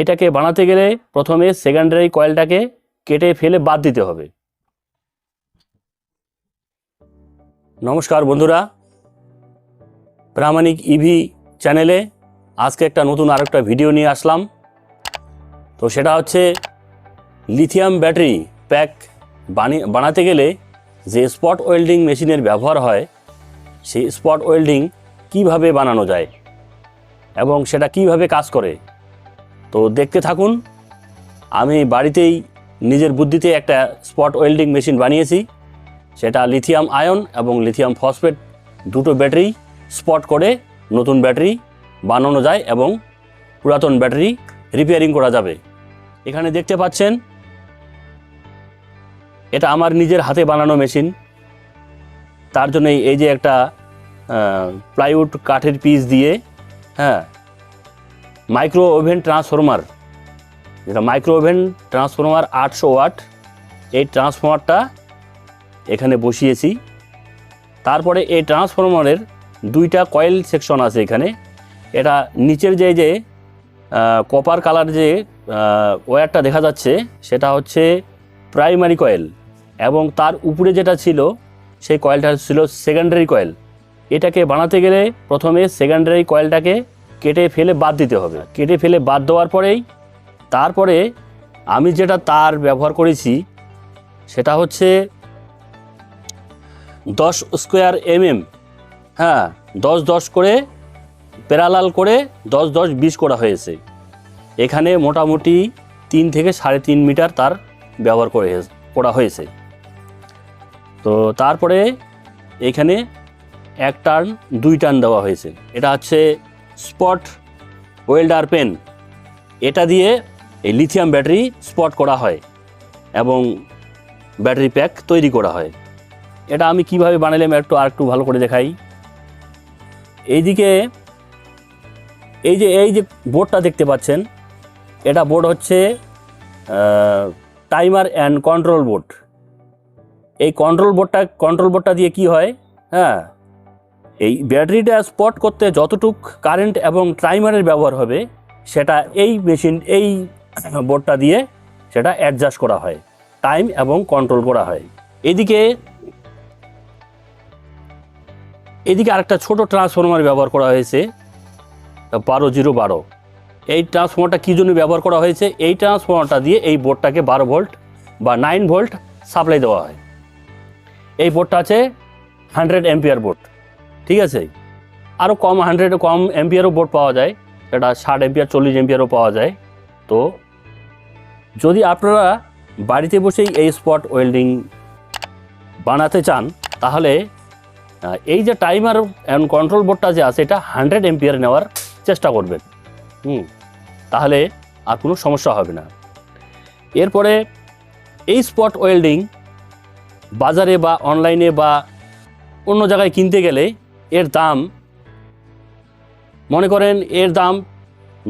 এটাকে বানাতে গেলে প্রথমে সেকেন্ডারি কয়েলটাকে কেটে ফেলে বাদ দিতে হবে। নমস্কার বন্ধুরা। প্রামাণিক ইভি চ্যানেলে আজকে একটা নতুন আরেকটা ভিডিও নিয়ে আসলাম। তো সেটা হচ্ছে লিথিয়াম ব্যাটারি প্যাক বানাতে গেলে যে স্পট ওয়েল্ডিং মেশিনের ব্যবহার হয়, সেই স্পট ওয়েল্ডিং কীভাবে বানানো যায় এবং সেটা কীভাবে কাজ করে তো দেখতে থাকুন, আমি বাড়িতেই নিজের বুদ্ধিতে একটা স্পট ওয়েল্ডিং মেশিন বানিয়েছি। সেটা লিথিয়াম আয়ন এবং লিথিয়াম ফসফেট দুটো ব্যাটারি স্পট করে নতুন ব্যাটারি বানানো যায় এবং পুরাতন ব্যাটারি রিপেয়ারিং করা যাবে। এখানে দেখতে পাচ্ছেন, এটা আমার নিজের হাতে বানানো মেশিন। তার জন্যই এই যে একটা প্লাইউড কাঠের পিস দিয়ে হ্যাঁ মাইক্রো ওভেন ট্রান্সফরমার যেটা মাইক্রো ওভেন ট্রান্সফরমার আটশো ওয়াট। এই ট্রান্সফরমারটা এখানে বসিয়েছি। তারপরে এই ট্রান্সফরমারের দুইটা কয়েল সেকশন আছে এখানে। এটা নিচের যে যে কপার কালার যে আহ, ওয়্যারটা দেখা যাচ্ছে সেটা হচ্ছে প্রাইমারি কয়েল এবং তার উপরে যেটা ছিল সেই কয়েলটা ছিল সেকেন্ডারি কয়েল এটাকে বানাতে গেলে প্রথমে সেকেন্ডারি কয়েলটাকে কেটে ফেলে বাদ দিতে হবে। কেটে ফেলে বাদ দেওয়ার পরেই তারপরে আমি যেটা তার ব্যবহার করেছি, সেটা হচ্ছে দশ স্কোয়ার এমএম হ্যাঁ দশ দশ করে প্যারালাল করে দশ দশ বিশ করা হয়েছে। এখানে মোটামুটি তিন থেকে সাড়ে তিন মিটার তার ব্যবহার করে করা হয়েছে। তো তারপরে এখানে এক টার্ন, দুই টার্ন দেওয়া হয়েছে। এটা হচ্ছে স্পট ওয়েল্ডার পেন। এটা দিয়ে এই লিথিয়াম ব্যাটারি স্পট করা হয় এবং ব্যাটারি প্যাক তৈরি করা হয়। এটা আমি কীভাবে বানালাম একটু আর একটু ভালো করে দেখাই। এইদিকে এই যে এই যে বোর্ডটা দেখতে পাচ্ছেন, এটা বোর্ড হচ্ছে টাইমার অ্যান্ড কন্ট্রোল বোর্ড। এই কন্ট্রোল বোর্ডটা কন্ট্রোল বোর্ডটা দিয়ে কি হয়? হ্যাঁ এই ব্যাটারিটা স্পট করতে যতটুক কারেন্ট এবং টাইমারের ব্যবহার হবে, সেটা এই মেশিন এই বোর্ডটা দিয়ে সেটা অ্যাডজাস্ট করা হয় টাইম এবং কন্ট্রোল করা হয়। এদিকে এদিকে আরেকটা ছোট ট্রান্সফরমার ব্যবহার করা হয়েছে, বারো জিরো বারো। এই ট্রান্সফর্মারটা কী জন্য ব্যবহার করা হয়েছে? এই ট্রান্সফর্মারটা দিয়ে এই বোর্ডটাকে বারো ভোল্ট বা নাইন ভোল্ট সাপ্লাই দেওয়া হয়। এই বোর্ডটা আছে হান্ড্রেড এম্পিয়ার বোর্ড ঠিক আছে? আরও কম হান্ড্রেড কম এম্পিয়ারও বোর্ড পাওয়া যায়, এটা ষাট এম্পিয়ার চল্লিশ এম্পিয়ারও পাওয়া যায়। তো যদি আপনারা বাড়িতে বসেই এই স্পট ওয়েল্ডিং বানাতে চান, তাহলে এই যে টাইমার অ্যান্ড কন্ট্রোল বোর্ডটা যে আছে, এটা হান্ড্রেড এম্পিয়ার নেওয়ার চেষ্টা করবেন। হুম, তাহলে আর কোনো সমস্যা হবে না। এরপরে এই স্পট ওয়েল্ডিং বাজারে বা অনলাইনে বা অন্য জায়গায় কিনতে গেলে এর দাম, মনে করেন এর দাম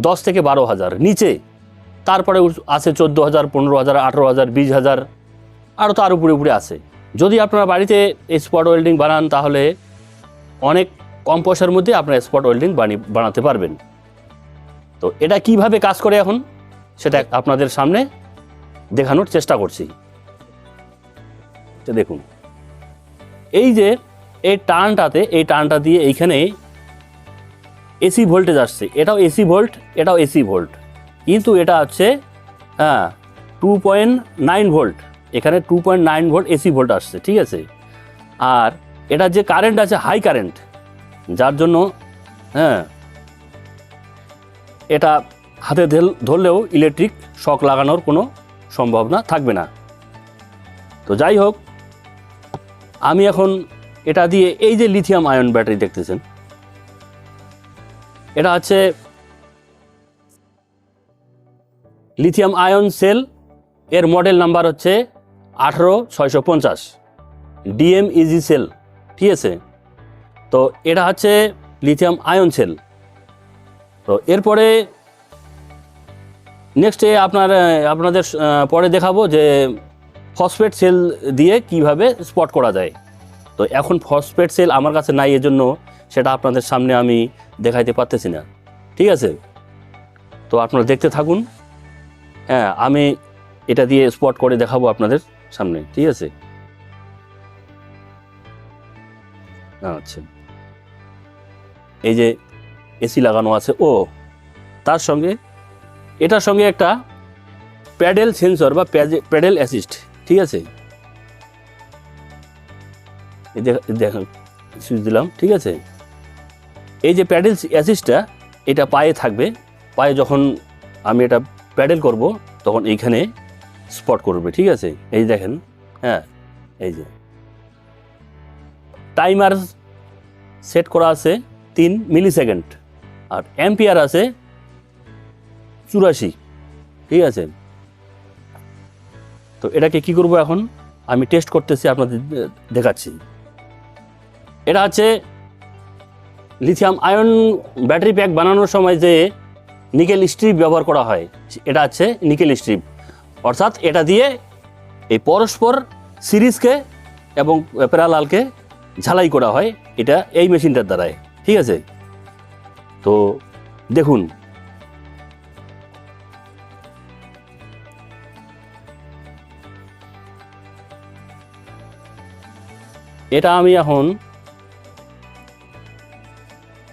দশ থেকে বারো হাজার। নিচে, তারপরে আছে চোদ্দ হাজার, পনেরো হাজার, আঠেরো হাজার, বিশ হাজার আরও তার উপরে উপরে আছে। যদি আপনারা বাড়িতে স্পট ওয়েল্ডিং বানান, তাহলে অনেক কম পয়সার মধ্যে আপনারা স্পট ওয়েল্ডিং বানি, বানাতে পারবেন। তো এটা কীভাবে কাজ করে এখন? সেটা আপনাদের সামনে দেখানোর চেষ্টা করছি। দেখুন, এই যে এই টার্নটাতে এই টার্নটা দিয়ে এইখানে এসি ভোল্টেজ আসছে। এটাও এসি ভোল্ট এটাও এসি ভোল্ট কিন্তু এটা হচ্ছে হ্যাঁ টু পয়েন্ট নাইন ভোল্ট এখানে two point nine volt AC volt আসছে, ঠিক আছে? আর এটা যে কারেন্ট আছে হাই কারেন্ট যার জন্য হ্যাঁ এটা হাতে ধরলেও ইলেকট্রিক শক লাগানোর কোনো সম্ভাবনা থাকবে না। তো যাই হোক, আমি এখন এটা দিয়ে এই যে লিথিয়াম আয়ন ব্যাটারি দেখতেছেন, এটা হচ্ছে লিথিয়াম আয়ন সেল এর মডেল নাম্বার হচ্ছে আঠারো ছয়শো পঞ্চাশ ডিএম ইজি সেল ঠিক আছে? তো এটা হচ্ছে লিথিয়াম আয়ন সেল তো এরপরে নেক্সটে আপনার, আপনাদের পরে দেখাবো যে ফসফেট সেল দিয়ে কীভাবে স্পট করা যায়। তো এখন ফসফেট সেল আমার কাছে নাই এজন্য সেটা আপনাদের সামনে আমি দেখাইতে পারতেছি না। ঠিক আছে? তো আপনারা দেখতে থাকুন। হ্যাঁ আমি এটা দিয়ে স্পট করে দেখাবো আপনাদের সামনে। ঠিক আছে? আচ্ছা। এই যে এসি লাগানো আছে। ও, তার সঙ্গে, এটার সঙ্গে একটা প্যাডেল সেন্সর বা প্যাডেল অ্যাসিস্ট ঠিক আছে? দেখ- সুইচ দিলাম, ঠিক আছে? এই যে প্যাডেল অ্যাসিস্টটা এটা পায়ে থাকবে। পায়ে যখন আমি এটা প্যাডেল করব, তখন এইখানে স্পট করবে, ঠিক আছে? এই দেখেন হ্যাঁ এই যে। টাইমার সেট করা আছে তিন মিলি সেকেন্ড আর অ্যাম্পিয়ার আছে চুরাশি, ঠিক আছে? তো এটাকে কি করব এখন? আমি টেস্ট করতেছি, আপনাদের দেখাচ্ছি। এটা হচ্ছে লিথিয়াম আয়ন ব্যাটারি প্যাক বানানোর সময় যে নিকেল স্ট্রিপ ব্যবহার করা হয়, এটা হচ্ছে নিকেল স্ট্রিপ অর্থাৎ এটা দিয়ে এই পরস্পর সিরিজকে এবং প্যারালালকে ঝালাই করা হয়, এটা এই মেশিনটার দ্বারাই, ঠিক আছে? তো দেখুন, এটা আমি এখন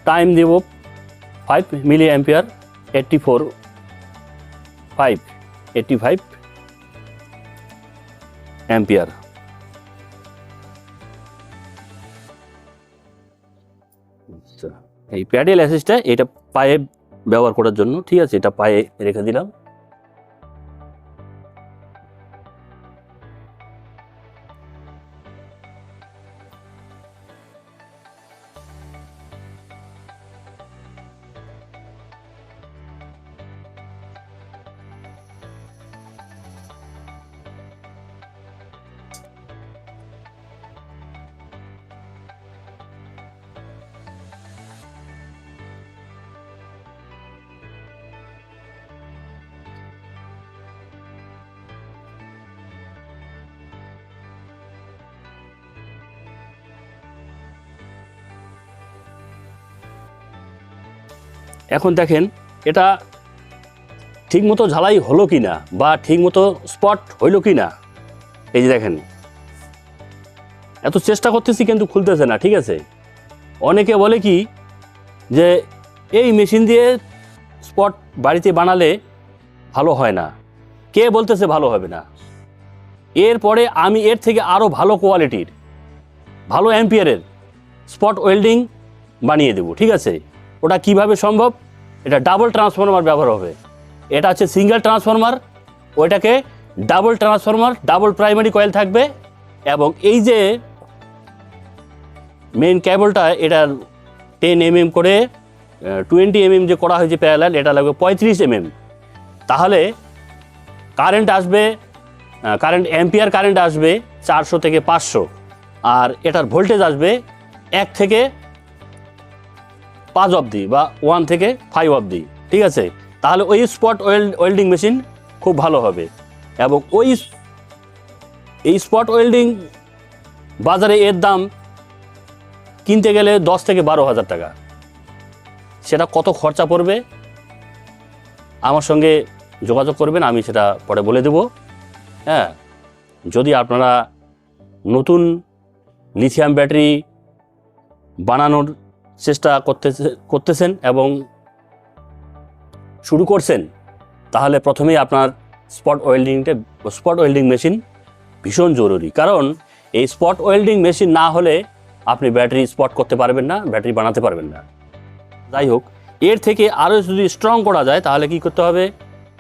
টাইম দেব five milli ampere eighty four five eighty five ampere এই প্যাডেল অ্যাসিসটা এটা পায়ে ব্যবহার করার জন্য, ঠিক আছে, এটা পায়ে রেখে দিলাম। এখন দেখেন, এটা ঠিকমতো ঝালাই হলো কি না বা ঠিকমতো স্পট হইল কি না এই যে দেখেন। এত চেষ্টা করতেছি কিন্তু খুলতেছে না, ঠিক আছে? অনেকে বলে কি যে এই মেশিন দিয়ে স্পট বাড়িতে বানালে ভালো হয় না। কে বলতেছে ভালো হবে না? এরপরে আমি এর থেকে আরও ভালো কোয়ালিটির ভালো অ্যাম্পিয়ারের স্পট ওয়েল্ডিং বানিয়ে দেবো, ঠিক আছে? ওটা কীভাবে সম্ভব? এটা ডাবল ট্রান্সফরমার ব্যবহার হবে। এটা হচ্ছে সিঙ্গেল ট্রান্সফরমার ওইটাকে double transformer double primary coil থাকবে এবং এই যে মেন ক্যাবলটা এটা টেন এমএম করে টোয়েন্টি এমএম যে করা হয়েছে প্যারালাল এটা লাগবে পঁয়ত্রিশ এমএম তাহলে কারেন্ট আসবে কারেন্ট অ্যাম্পিয়ার কারেন্ট আসবে চারশো থেকে পাঁচশো। আর এটার ভোল্টেজ আসবে এক থেকে পাঁচ অবধি বা ওয়ান থেকে ফাইভ অবধি, ঠিক আছে? তাহলে ওই স্পট ওয়েল্ড ওয়েল্ডিং মেশিন খুব ভালো হবে। এবং ওই এই স্পট ওয়েল্ডিং বাজারে এর দাম কিনতে গেলে দশ থেকে বারো হাজার টাকা। সেটা কত খরচা পড়বে? আমার সঙ্গে যোগাযোগ করবেন, আমি সেটা পরে বলে দেব। হ্যাঁ যদি আপনারা নতুন লিথিয়াম ব্যাটারি বানানোর চেষ্টা করতেছে করতেছেন এবং শুরু করছেন, তাহলে প্রথমেই আপনার স্পট ওয়েল্ডিংটা, স্পট ওয়েল্ডিং মেশিন ভীষণ জরুরি। কারণ এই স্পট ওয়েল্ডিং মেশিন না হলে আপনি ব্যাটারি স্পট করতে পারবেন না, ব্যাটারি বানাতে পারবেন না। যাই হোক, এর থেকে আরও যদি স্ট্রং করা যায়, তাহলে কি করতে হবে?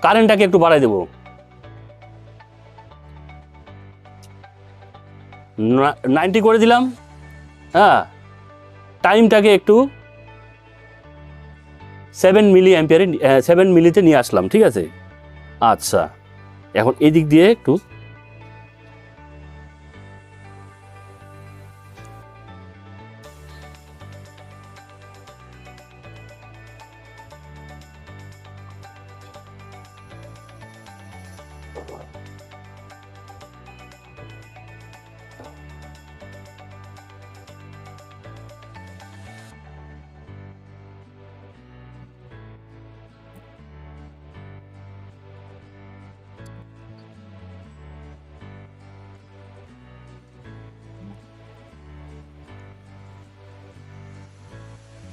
কারেন্টটাকে একটু বাড়াই দেবো। নাইনটি করে দিলাম। হ্যাঁ টাইমটাকে একটু সেভেন মিলি অ্যাম্পিয়ারে সেভেন মিলিতে নিয়ে আসলাম, ঠিক আছে? আচ্ছা এখন এদিক দিয়ে একটু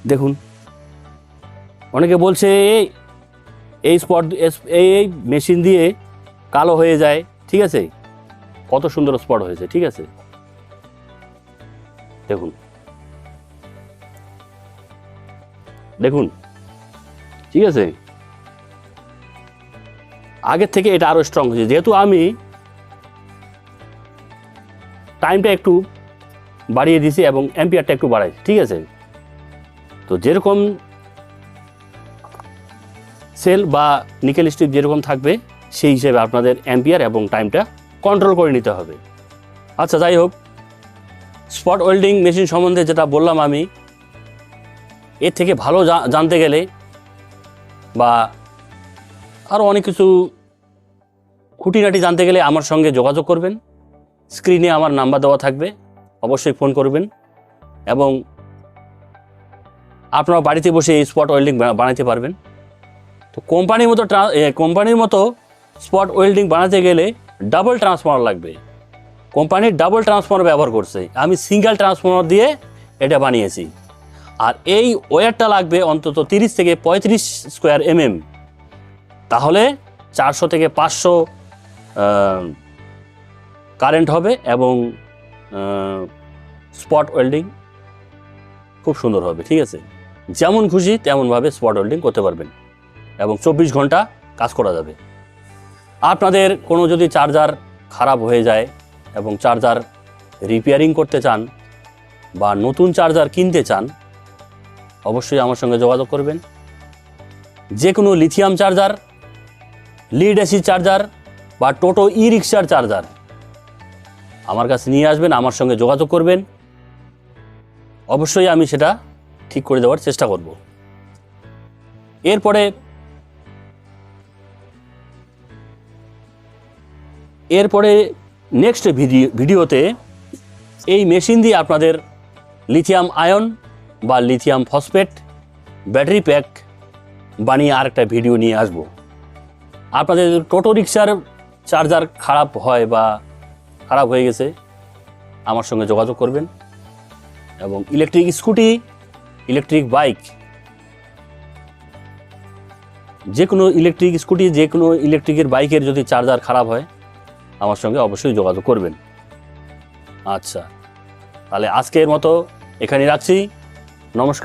দেখুন। অনেকে বলছে, এই- এই স্পট এই মেশিন দিয়ে কালো হয়ে যায়। ঠিক আছে? কত সুন্দর স্পট হয়েছে, ঠিক আছে? দেখুন। দেখুন। ঠিক আছে? আগের থেকে এটা আরও স্ট্রং হয়েছে। যেহেতু আমি টাইমটা একটু বাড়িয়ে দিয়েছি এবং অ্যাম্পিয়ারটা একটু বাড়াইছি, ঠিক আছে? তো যেরকম সেল বা নিকেল স্ট্রিপ যেরকম থাকবে, সেই হিসেবে আপনাদের অ্যাম্পিয়ার এবং টাইমটা কন্ট্রোল করে নিতে হবে। আচ্ছা যাই হোক স্পট ওয়েল্ডিং মেশিন সম্বন্ধে যেটা বললাম আমি, এর থেকে ভালো জানতে গেলে বা আরও অনেক কিছু খুঁটিনাটি জানতে গেলে আমার সঙ্গে যোগাযোগ করবেন। স্ক্রিনে আমার নাম্বার দেওয়া থাকবে, অবশ্যই ফোন করবেন এবং আপনারা বাড়িতে বসে এই স্পট ওয়েল্ডিং বানাতে পারবেন। তো কোম্পানির মতো কোম্পানির মতো স্পট ওয়েল্ডিং বানাতে গেলে ডাবল ট্রান্সফর্মার লাগবে। কোম্পানির ডাবল ট্রান্সফর্মার ব্যবহার করছে। আমি সিঙ্গেল ট্রান্সফর্মার দিয়ে এটা বানিয়েছি। আর এই ওয়ারটা লাগবে অন্তত তিরিশ থেকে পঁয়ত্রিশ স্কোয়ার এমএম তাহলে চারশো থেকে পাঁচশো কারেন্ট হবে এবং স্পট ওয়েল্ডিং খুব সুন্দর হবে, ঠিক আছে? যেমন খুশি তেমনভাবে স্পট ওয়েল্ডিং করতে পারবেন এবং চব্বিশ ঘণ্টা কাজ করা যাবে। আপনাদের কোনো যদি চার্জার খারাপ হয়ে যায় এবং চার্জার রিপেয়ারিং করতে চান বা নতুন চার্জার কিনতে চান, অবশ্যই আমার সঙ্গে যোগাযোগ করবেন। যে কোনো lithium charger lead acid charger বা টোটো ই রিক্সার চার্জার আমার কাছে নিয়ে আসবেন, আমার সঙ্গে যোগাযোগ করবেন। অবশ্যই আমি সেটা ঠিক করে দেওয়ার চেষ্টা করব। এরপরে এরপরে নেক্সট ভিডিও ভিডিওতে এই মেশিন দিয়ে আপনাদের লিথিয়াম আয়ন বা লিথিয়াম ফসফেট ব্যাটারি প্যাক বানিয়ে আরেকটা ভিডিও নিয়ে আসব। আপনাদের টোটো রিক্সার চার্জার খারাপ হয় বা খারাপ হয়ে গেছে, আমার সঙ্গে যোগাযোগ করবেন এবং ইলেকট্রিক স্কুটি ইলেকট্রিক বাইক যে কোনো ইলেকট্রিক স্কুটি যে কোনো ইলেকট্রিকের বাইকের যদি চার্জার খারাপ হয়, আমার সঙ্গে অবশ্যই যোগাযোগ করবেন। আচ্ছা তাহলে আজকের মতো এখানে রাখছি। নমস্কার।